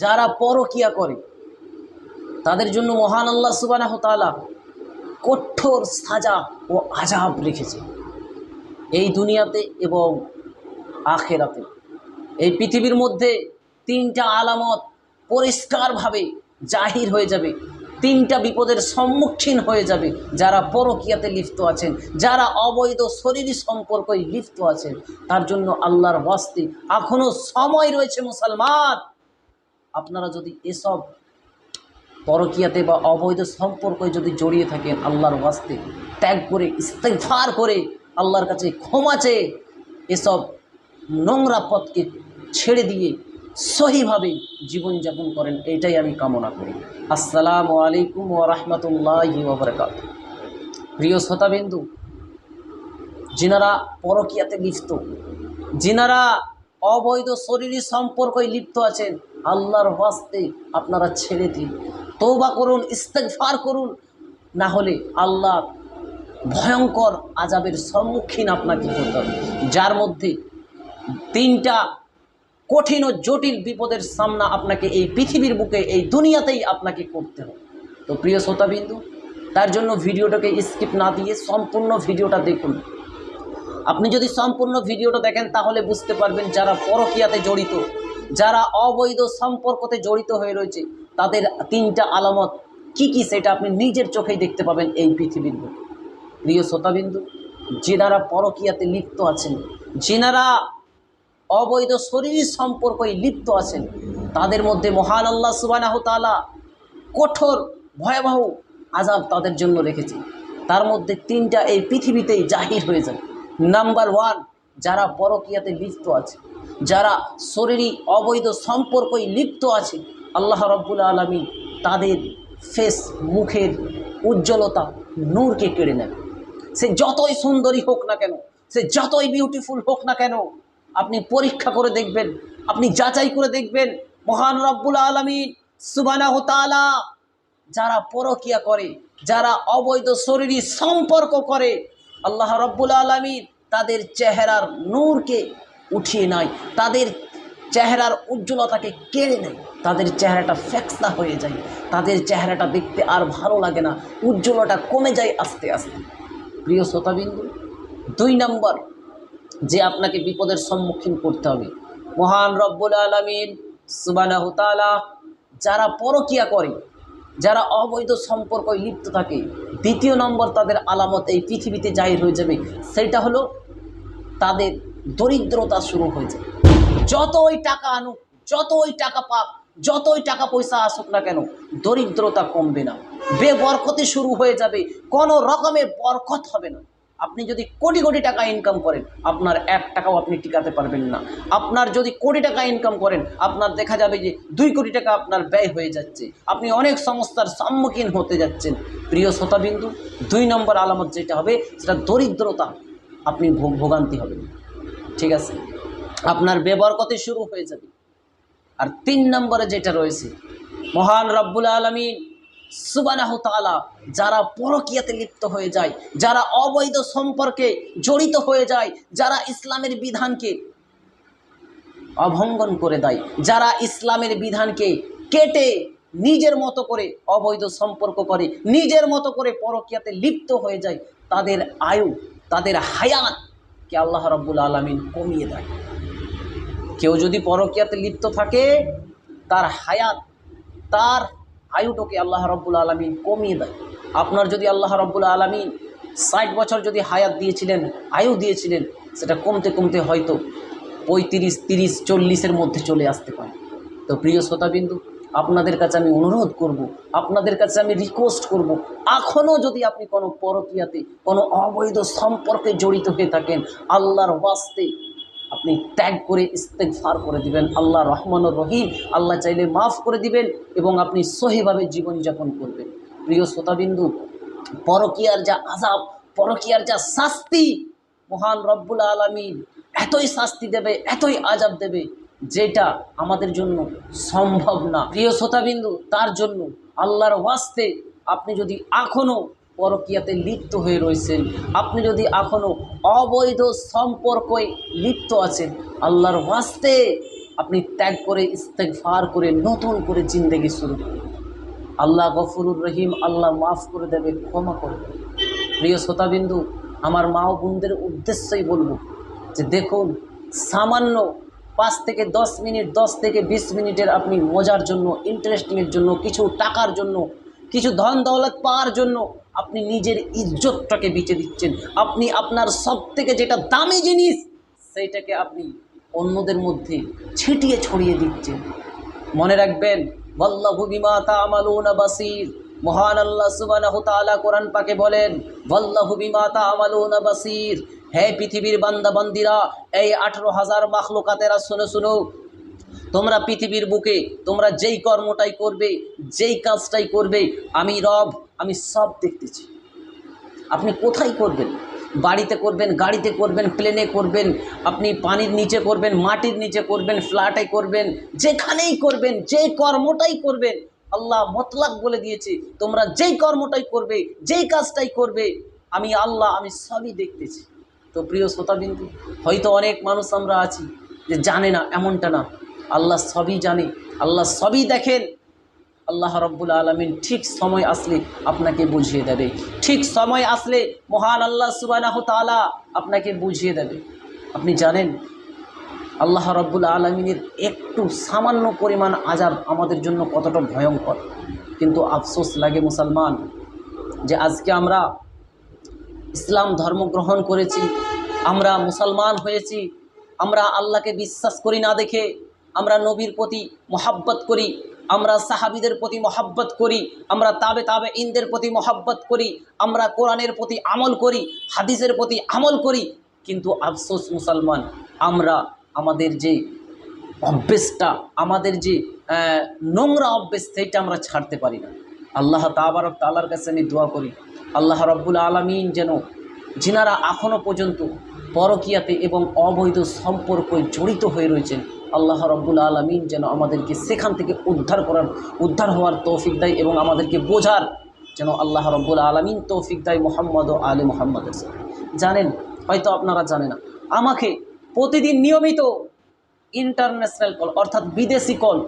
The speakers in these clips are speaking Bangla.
যারা পরকিয়া করে, তাদের জন্য মহান আল্লাহ সুবানাহ তাআলা কঠোর সাজা ও আজাব রেখেছে এই দুনিয়াতে এবং আখেরাতে। এই পৃথিবীর মধ্যে তিনটা আলামত পরিষ্কারভাবে জাহির হয়ে যাবে, তিনটা বিপদের সম্মুখীন হয়ে যাবে যারা পরকিয়াতে লিপ্ত আছেন, যারা অবৈধ শরীরী সম্পর্কে লিপ্ত আছেন, তার জন্য আল্লাহর বাস্তে এখনও সময় রয়েছে মুসলমান। আপনারা যদি এসব পরকিয়াতে বা অবৈধ সম্পর্কে যদি জড়িয়ে থাকেন আল্লাহর ওয়াস্তে, ত্যাগ করে ইস্তেফার করে, আল্লাহর কাছে ক্ষমা চেয়ে এসব নোংরা পথকে ছেড়ে দিয়ে সহিভাবে জীবনযাপন করেন এটাই আমি কামনা করি। আসসালামু আলাইকুম ও রহমতুল্লাহ ওবরকাত প্রিয় শ্রোতাবিন্দু, যিনারা পরকিয়াতে লিপ্ত, যিনারা অবৈধ শরীরী সম্পর্কে লিপ্ত আছেন, আল্লাহর হস্তে আপনারা ছেড়ে দিন। তৌবা করুন, ইস্তেগফার করুন, না হলে আল্লাহ ভয়ঙ্কর আজাবের সম্মুখীন আপনাকে করতে হবে। যার মধ্যে তিনটা কঠিন ও জটিল বিপদের সামনা আপনাকে এই পৃথিবীর বুকে, এই দুনিয়াতেই আপনাকে করতে হবে। তো প্রিয় শ্রোতাবিন্দু, তার জন্য ভিডিওটাকে স্কিপ না দিয়ে সম্পূর্ণ ভিডিওটা দেখুন। আপনি যদি সম্পূর্ণ ভিডিওটা দেখেন, তাহলে বুঝতে পারবেন যারা পরকিয়াতে জড়িত, যারা অবৈধ সম্পর্কতে জড়িত হয়ে রয়েছে, তাদের তিনটা আলামত কি কি সেটা আপনি নিজের চোখেই দেখতে পাবেন এই পৃথিবীর বুকে। প্রিয় শ্রোতাবিন্দু যেনারা পরকিয়াতে লিপ্ত আছেন যেনারা অবৈধ শরীরী সম্পর্কে লিপ্ত আছেন, তাদের মধ্যে মহান আল্লাহ সুবানাহ কঠোর, ভয়াবহ আজাব তাদের জন্য রেখেছে তার মধ্যে তিনটা এই পৃথিবীতেই জাহির হয়ে যাবে। নাম্বার ওয়ান যারা পরকিয়াতে লিপ্ত আছে, যারা শরীরী অবৈধ সম্পর্কই লিপ্ত আছে, আল্লাহ রব্বুল আলমী তাদের ফেস মুখের উজ্জ্বলতা নূরকে কেড়ে নেবে সে যতই সুন্দরী হোক না কেন, সে যতই বিউটিফুল হোক না কেন, আপনি পরীক্ষা করে দেখবেন, আপনি যাচাই করে দেখবেন, মহান রব্বুল আলমী সুবানা তালা যারা পরকিয়া করে, যারা অবৈধ শরীরী সম্পর্ক করে, আল্লাহ রব্বুল আলমী তাদের চেহারার নূরকে উঠিয়ে নেয়, তাদের চেহারার উজ্জ্বলতাকে কেড়ে নেয়, তাদের চেহারাটা ফ্যাক্সা হয়ে যায়, তাদের চেহারাটা দেখতে আর ভালো লাগে না, উজ্জ্বলতা কমে যায় আস্তে আস্তে। প্রিয় শ্রোতাবিন্দু, দুই নম্বর যে আপনাকে বিপদের সম্মুখীন করতে হবে। মহান রব্বুল আলমিন সুবানাহ তালা যারা পরকিয়া করে, যারা অবৈধ সম্পর্ক লিপ্ত থাকে দ্বিতীয় নম্বর তাদের আলামত এই পৃথিবীতে জাহির হয়ে যাবে সেটা হলো তাদের দরিদ্রতা শুরু হয়ে যাবে। যত ওই টাকা আনুক যত ওই টাকা পাক, যতই টাকা পয়সা আসুক না কেন, দরিদ্রতা কমবে না। বেবরকতে শুরু হয়ে যাবে, কোনো রকমের বরকত হবে না। আপনি যদি কোটি কোটি টাকা ইনকাম করেন, আপনার এক টাকাও আপনি টিকাতে পারবেন না। আপনার যদি কোটি টাকা ইনকাম করেন, আপনার দেখা যাবে যে দুই কোটি টাকা আপনার ব্যয় হয়ে যাচ্ছে। আপনি অনেক সমস্যার সম্মুখীন হতে যাচ্ছেন। প্রিয় শ্রোতাবিন্দু, দুই নম্বর আলামত যেটা হবে, সেটা দরিদ্রতা। আপনি ভো- ভোগান্তি হবেন ঠিক আছে? আপনার বেবরকতে শুরু হয়ে যাবে? আর তিন নম্বরে যেটা রয়েছে, মহান রব্বুল আলমী সুবানাহ তালা যারা পরকিয়াতে লিপ্ত হয়ে যায়, যারা অবৈধ সম্পর্কে জড়িত হয়ে যায়, যারা ইসলামের বিধানকে অভঙ্গন করে দেয়, যারা ইসলামের বিধানকে কেটে নিজের মতো করে অবৈধ সম্পর্ক করে, নিজের মতো করে পরকিয়াতে লিপ্ত হয়ে যায়, তাদের আয়ু, তাদের হায়াতকে আল্লাহ রব্বুল আলমিন কমিয়ে দেয়। কেউ যদি পরকিয়াতে লিপ্ত থাকে, তার হায়াত, তার আয়ুটাকে আল্লাহ রব্বুল আলমিন কমিয়ে দেয়। আপনার যদি আল্লাহ রব্বুল আলমিন ষাট বছর যদি হায়াত দিয়েছিলেন, আয়ু দিয়েছিলেন, সেটা কমতে কমতে হয়তো পঁয়ত্রিশ, তিরিশ, চল্লিশের মধ্যে চলে আসতে পারে। তো প্রিয় শ্রোতাবিন্দু, আপনাদের কাছে আমি অনুরোধ করব, আপনাদের কাছে আমি রিকোয়েস্ট করব এখনও যদি আপনি কোনো পরকিয়াতে, কোনো অবৈধ সম্পর্কে জড়িত হয়ে থাকেন, আল্লাহর ওয়াস্তে আপনি ত্যাগ করে ইস্তেগফার করে দিবেন। আল্লাহ রহমানুর রহিম। আল্লাহ চাইলে মাফ করে দিবেন এবং আপনি সহিভাবে জীবনযাপন করবেন। প্রিয় শ্রোতাবিন্দু, পরকিয়ার যা আজাব পরকিয়ার যা শাস্তি, মহান রব্বুল আলমিন এতই শাস্তি দেবে, এতই আজাব দেবে, যেটা আমাদের জন্য সম্ভব না। প্রিয় শ্রোতাবিন্দু, তার জন্য আল্লাহর ওয়াস্তে আপনি যদি এখনও পরকিয়াতে লিপ্ত হয়ে রয়েছেন। আপনি যদি এখনও অবৈধ সম্পর্কে লিপ্ত আছেন, আল্লাহর ওয়াস্তে আপনি ত্যাগ করে ইস্তেকফার করে, নতুন করে জিন্দেগি শুরু করুন। আল্লাহ গফুরুর রহিম, আল্লাহ মাফ করে দেবে, ক্ষমা করে প্রিয় শ্রোতাবিন্দু, আমার মা ও বোনদের উদ্দেশ্যেই বলব যে দেখুন, সামান্য পাঁচ থেকে দশ মিনিট, দশ থেকে বিশ মিনিটের আপনি মজার জন্য, ইন্টারেস্টিংয়ের জন্য, কিছু টাকার জন্য, কিছু ধন দৌলত পাওয়ার জন্য আপনি নিজের ইজ্জতটাকে বেঁচে দিচ্ছেন। আপনি আপনার সব থেকে যেটা দামি জিনিস, সেইটাকে আপনি অন্যদের মধ্যে ছিটিয়ে ছড়িয়ে দিচ্ছেন। মনে রাখবেন বল্লাহু বিমা তা'মালুনা বাসীর। মহান আল্লাহ সুবহানাহু তাআলা কোরআন পাকে বলেন বল্লাহু বিমা তা'মালুনা বাসীর। হে পৃথিবীর বান্দা বান্দিরা এই আঠেরো হাজার মাখলুকাতেরা শুনে শুনো তোমরা পৃথিবীর বুকে, তোমরা যেই কর্মটাই করবে, যেই কাজটাই করবে, আমি রব, আমি সব দেখতেছি। আপনি কোথায় করবেন? বাড়িতে করবেন, গাড়িতে করবেন প্লেনে করবেন, আপনি পানির নিচে করবেন, মাটির নিচে করবেন ফ্ল্যাটে করবেন, যেখানেই করবেন, যে কর্মটাই করবেন, আল্লাহ মতলাক বলে দিয়েছে, তোমরা যেই কর্মটাই করবে, যেই কাজটাই করবে, আমি আল্লাহ, আমি সবই দেখতেছি। তো প্রিয় শ্রোতাবিন্দু, হয়তো অনেক মানুষ আমরা আছি যে জানে না, এমনটা না। আল্লাহ সবই জানে, আল্লাহ সবই দেখেন। আল্লাহ রব্বুল আলমিন ঠিক সময় আসলে আপনাকে বুঝিয়ে দেবে। ঠিক সময় আসলে মহান আল্লাহ সুবানাহ তালা আপনাকে বুঝিয়ে দেবে। আপনি জানেন, আল্লাহ রব্বুল আলমিনের একটু সামান্য পরিমাণ আজাব আমাদের জন্য কতটা ভয়ঙ্কর। কিন্তু আফসোস লাগে মুসলমান, যে আজকে আমরা ইসলাম ধর্ম গ্রহণ করেছি, আমরা মুসলমান হয়েছি, আমরা আল্লাহকে বিশ্বাস করি না দেখে আমরা নবীর প্রতি মহাব্বত করি, আমরা সাহাবিদের প্রতি মহাব্বত করি, আমরা তাবে তাবে ইন্দের প্রতি মহাব্বত করি, আমরা কোরআনের প্রতি আমল করি, হাদিসের প্রতি আমল করি। কিন্তু আফসোস মুসলমান, আমরা আমাদের যে অভ্যেসটা, আমাদের যে নোংরা অভ্যেস, সেইটা আমরা ছাড়তে পারি না। আল্লাহ তাবারক তালার কাছে আমি দোয়া করি, আল্লাহ রব্বুল আলমিন যেন যিনারা এখনও পর্যন্ত পরকিয়াতে এবং অবৈধ সম্পর্কে জড়িত হয়ে রয়েছেন, আল্লাহ রব্বুল আলমিন যেন আমাদেরকে সেখান থেকে উদ্ধার করার, উদ্ধার হওয়ার তৌফিক দেয় এবং আমাদেরকে বোঝার যেন আল্লাহ রব্বুল আলমিন তৌফিক দেয় মোহাম্মদ ও আলী মোহাম্মদের জানেন, হয়তো আপনারা জানেন না, আমাকে প্রতিদিন নিয়মিত ইন্টারন্যাশনাল কল অর্থাৎ বিদেশি কল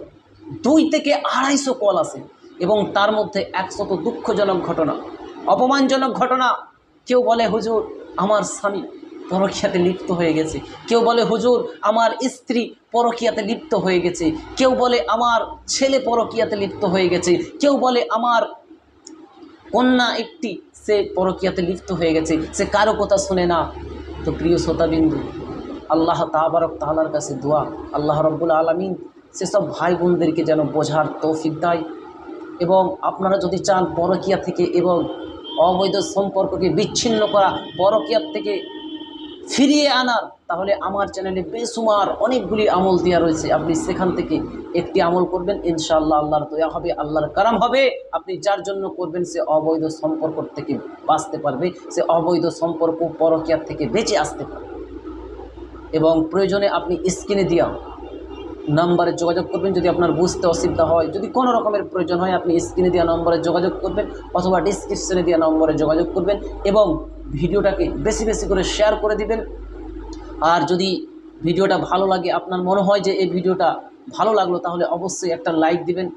দুই থেকে আড়াইশো কল আসে এবং তার মধ্যে একশত দুঃখজনক ঘটনা, অপমানজনক ঘটনা কেউ বলে, হুজুর, আমার স্বামী পরকিয়াতে লিপ্ত হয়ে গেছে। কেউ বলে, হুজুর, আমার স্ত্রী পরকিয়াতে লিপ্ত হয়ে গেছে। কেউ বলে, আমার ছেলে পরকিয়াতে লিপ্ত হয়ে গেছে। কেউ বলে, আমার কন্যা একটি, সে পরকিয়াতে লিপ্ত হয়ে গেছে। সে কারও কথা শুনে না। তো প্রিয় শ্রোতাবিন্দু, আল্লাহ তাবারক তাহলার কাছে দোয়া, আল্লাহ রব্বুল আলমিন সেসব ভাই বোনদেরকে যেন বোঝার তৌফিক দেয়। এবং আপনারা যদি চান পরকিয়া থেকে এবং অবৈধ সম্পর্ককে বিচ্ছিন্ন করা পরকিয়ার থেকে ফিরিয়ে আনার, তাহলে আমার চ্যানেলে বেসুমার অনেকগুলি আমল দেওয়া রয়েছে। আপনি সেখান থেকে একটি আমল করবেন, ইনশাআল্লাহ আল্লাহর দয়া হবে, আল্লাহর কারাম হবে। আপনি যার জন্য করবেন, সে অবৈধ সম্পর্ক থেকে বাঁচতে পারবে, সে অবৈধ সম্পর্ক পরকিয়ার থেকে বেঁচে আসতে পারবে। এবং প্রয়োজনে আপনি স্ক্রিনে দিয়া নাম্বারে যোগাযোগ করবেন। যদি আপনার বুঝতে অসুবিধা হয়, যদি কোনো রকমের প্রয়োজন হয়, আপনি স্ক্রিনে দেওয়া নম্বরে যোগাযোগ করবেন অথবা ডিসক্রিপশনে দেওয়া নম্বরে যোগাযোগ করবেন এবং ভিডিওটাকে বেশি বেশি করে শেয়ার করে দিবেন। আর যদি ভিডিওটা ভালো লাগে, আপনার মনে হয় যে এই ভিডিওটা ভালো লাগল, তাহলে অবশ্যই একটা লাইক দিবেন।